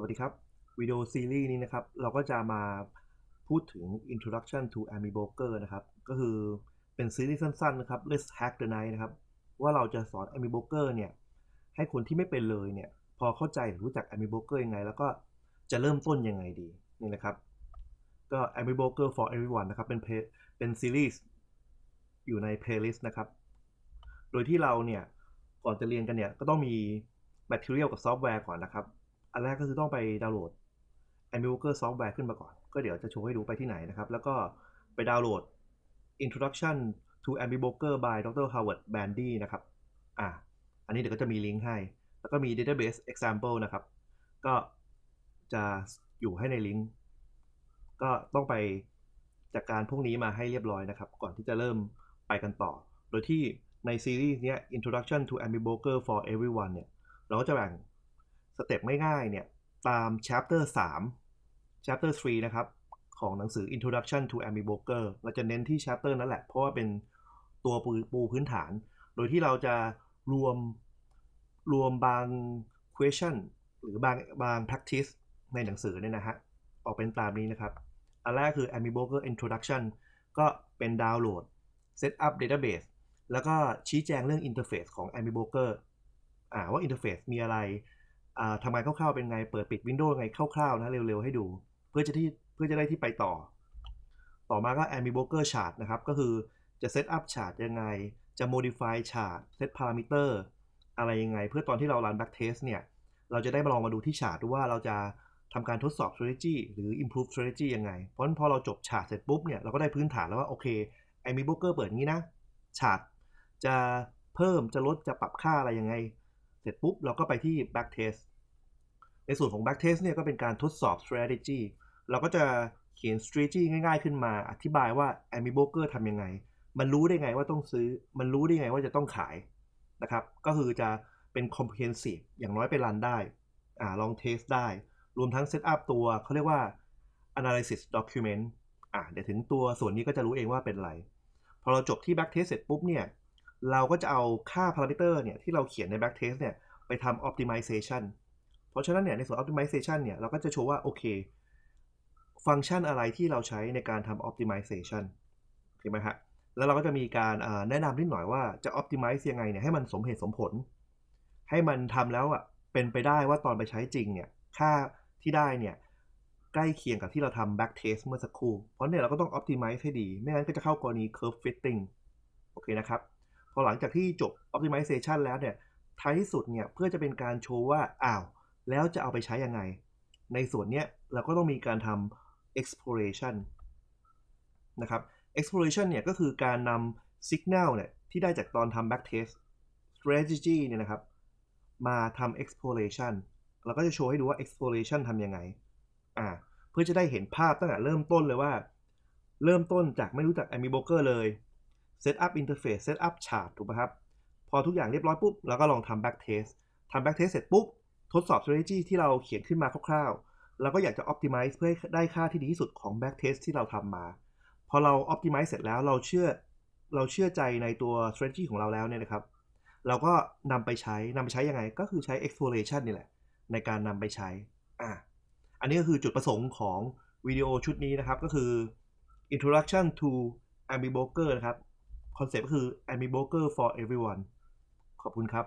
สวัสดีครับ วิดีโอซีรีส์นี้นะครับ เราก็จะมาพูดถึง Introduction to Amy Broker นะครับ ก็คือเป็นซีรีส์สั้นๆนะครับ Let's Hack the Night นะครับ ว่าเราจะสอน Amy Broker เนี่ย ให้คนที่ไม่เป็นเลยเนี่ย พอเข้าใจรู้จัก Amy Broker ยังไง แล้วก็จะเริ่มต้นยังไงดี นี่นะครับ ก็ Amy Broker for Everyone นะครับ เป็นเป็นซีรีส์อยู่ใน playlist นะครับ โดยที่เราเนี่ย ก่อนจะเรียนกันเนี่ย ก็ต้องมี material กับซอฟต์แวร์ก่อนนะครับ อันแรกก็คือต้องไปดาวน์โหลด a m i b o k e r Software ขึ้นมาก่อน ก็เดี๋ยวจะโชว์ให้ดูไปที่ไหนนะครับ แล้วก็ไปดาวน์โหลด Introduction to a m i b o k e r by Dr. Howard Bandy นะครับ อ่า อันนี้เดี๋ยวก็จะมีลิงก์ให้ แล้วก็มี Database Example นะครับ ก็จะอยู่ให้ในลิงก์ ก็ต้องไปจัดการพวกนี้มาให้เรียบร้อยนะครับ ก่อนที่จะเริ่มไปกันต่อ โดยที่ในซีรีส์นี้ Introduction to a m i b o k e r for Everyone เนี่ย เราก็จะแบ่ง สเต็ปไม่ง่ายเนี่ย ตาม chapter 3 chapter 3 นะครับ ของหนังสือ Introduction to a m i b o k e r เราจะเน้นที่ chapter นั่นแหละ เพราะว่าเป็นตัวปูปูพื้นฐาน โดยที่เราจะรวมรวมบาง question หรือบางบาง practice ในหนังสือเนี่ยนะฮะ ออกเป็นตามนี้นะครับ อันแรกคือ a m i b o k e r Introduction ก็เป็นดาวน์โหลด set up database แล้วก็ชี้แจงเรื่อง interface ของ a m i b o k e r อ่าว่า interface มีอะไร ทำงานคร่าวๆเป็นไง เปิดปิด Windows ไงคร่าวๆนะเร็วๆให้ดู เพื่อจะที่เพื่อจะได้ที่ไปต่อ ต่อมาก็ a m i b o k e r chart นะครับ ก็คือจะ set up chart ยังไง จะ modify chart set parameter อะไรยังไง เพื่อตอนที่เรา run back test เนี่ย เราจะได้มาลองมาดูที่ chart ดูว่าเราจะทำการทดสอบ strategy หรือ improve strategy ยังไง เพราะนั้นพอเราจบ chart เสร็จปุ๊บเนี่ย เราก็ได้พื้นฐานแล้วว่าโอเค a m i b o k e r เปิดงี้นะ chart จะเพิ่มจะลดจะปรับค่าอะไรยังไง เสร็จปุ๊บเราก็ไปที่ back test ในส่วนของ back test เนี่ยก็เป็นการทดสอบ strategy เราก็จะเขียน strategy ง่ายๆ ขึ้นมา อธิบายว่า a m i b o k e r ทำยังไง มันรู้ได้ไงว่าต้องซื้อ มันรู้ได้ไงว่าจะต้องขายนะครับ ก็คือจะเป็น comprehensive อย่างน้อยไปรันได้อ่าลอง test ได้ รวมทั้ง set up ตัวเขาเรียกว่า analysis document อ่าเดี๋ยวถึงตัวส่วนนี้ก็จะรู้เองว่าเป็นอะไร พอเราจบที่ back test เสร็จปุ๊บเนี่ย เราก็จะเอาค่า parameter เนี่ยที่เราเขียนใน back test เนี่ยไปทำ optimization เพราะฉะนั้นเนี่ยในส่วน optimization เนี่ยเราก็จะโชว์ว่าโอเค ฟังก์ชันอะไรที่เราใช้ในการทำ optimization โอเคไหมฮะแล้วเราก็จะมีการแนะนำนิดหน่อยว่าจะ optimize ยังไงเนี่ยให้มันสมเหตุสมผล ให้มันทำแล้วอะเป็นไปได้ว่าตอนไปใช้จริงเนี่ยค่าที่ได้เนี่ยใกล้เคียงกับที่เราทำ back test เมื่อสักครู่ เพราะเนี่ยเราก็ต้อง optimize ให้ดี ไม่งั้นก็จะเข้ากรณี curve fitting โอเคนะครับ พอหลังจากที่จบ optimization แล้วเนี่ยท้ายที่สุดเนี่ยเพื่อจะเป็นการโชว์ว่า อ้าว แล้วจะเอาไปใช้ยังไง ในส่วนเนี้ยเราก็ต้องมีการทำ exploration นะครับ exploration เนี่ยก็คือการนำ signal เนี่ยที่ได้จากตอนทำ back test strategy เนี่ยนะครับ มาทำ exploration เราก็จะโชว์ให้ดูว่า exploration ทำยังไง อ่า เพื่อจะได้เห็นภาพตั้งแต่เริ่มต้นเลยว่า เริ่มต้นจากไม่รู้จัก a m i b o k e r เลย set up interface set up chart ถูกไหมครับ พอทุกอย่างเรียบร้อยปุ๊บ เราก็ลองทำ back test ทำ back test เสร็จปุ๊บ ทดสอบ strategy ที่เราเขียนขึ้นมาคร่าวๆเราก็อยากจะ optimize เพื่อได้ค่าที่ดีที่สุดของ back test ที่เราทำมา พอเรา optimize เสร็จแล้วเราเชื่อเราเชื่อใจในตัว strategy ของเราแล้วเนี่ยนะครับ เราก็นำไปใช้นำไปใช้ยังไง ก็คือใช้ exploration นี่แหละ ในการนำไปใช้อ่าอันนี้ก็คือจุดประสงค์ของวิดีโอชุดนี้นะครับ ก็คือ introduction to a m i b o k e r นะครับ คอนเซ็ปต์ก็คือ a m i b o k e r for everyone ขอบคุณครับ